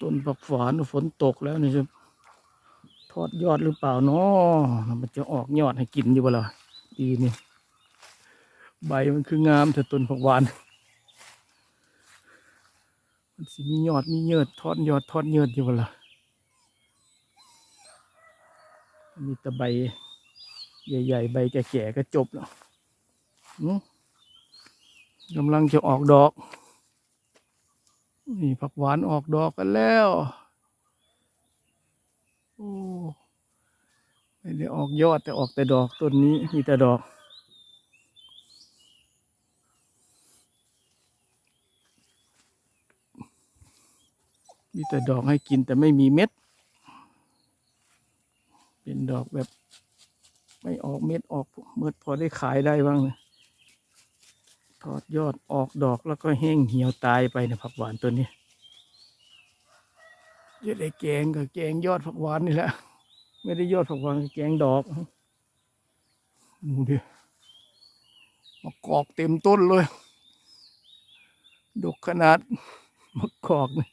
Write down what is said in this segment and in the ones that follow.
ต้นผักฝานฝนตกแล้วนี่จะทอดยอดหรือเปล่าเนาะมันจะออกยอดให้กินอยู่บ่ล่ะดีนี่ใบมันคืองามแต่ต้นผักหวาน มันสิมียอดมีเยิดทอดยอดทอดเยิดอยู่บ่ล่ะมีแต่ใบ ใหญ่ๆ ใบแก่ๆก็จบแล้วกำลังจะออกดอก นี่ผักหวานออกดอกกันแล้ว โอ้ไม่ได้ออกยอดแต่ออกแต่ดอกต้นนี้มีแต่ดอก มีแต่ดอกให้กินแต่ไม่มีเม็ด เป็นดอกแบบ ไม่ออกเม็ดออกเมื่อพอได้ขายได้บ้างนะท อดยอดออกดอกแล้วก็แห้งเหี่ยวตายไปนะผักหวานตัวนี้จะได้แกงกับแกงยอดผักหวานนี่แหละ ไม่ได้ยอดผักหวานแกงดอกดูดิมะกอกเต็มต้นเลย ดกขนาดมะกอกนี่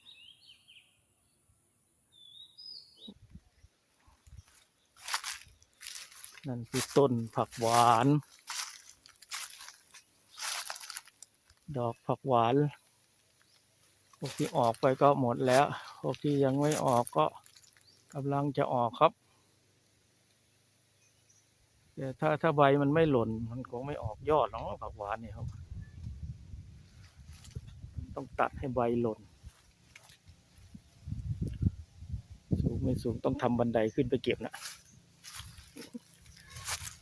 นั่นคือต้นผักหวาน ดอกผักหวานพวกที่ออกไปก็หมดแล้วพวกที่ยังไม่ออกก็กำลังจะออกครับแต่ถ้าถ้าใบมันไม่หล่นมันคงไม่ออกยอดหรอกผักหวานเนี่ยครับ ต้องตัดให้ใบหล่น สูงไม่สูงต้องทำบันไดขึ้นไปเก็บนะ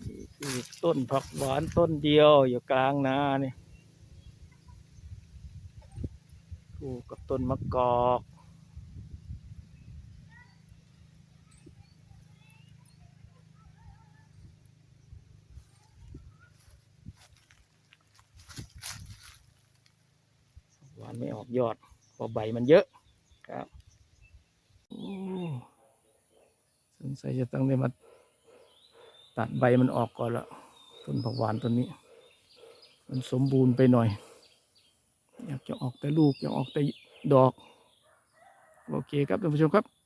นี่คือต้นผักหวานต้นเดียวอยู่กลางนาเนี่ย คู่กับต้นมะกอกหวานไม่ออกยอดเพราะใบมันเยอะครับสงสัยจะต้องได้มาตัดใบมันออกก่อนละต้นผักหวานต้นนี้ มันสมบูรณ์ไปหน่อย อยากจะออกแต่ลูกอยากออกแต่ดอก โอเคครับท่านผู้ชมครับ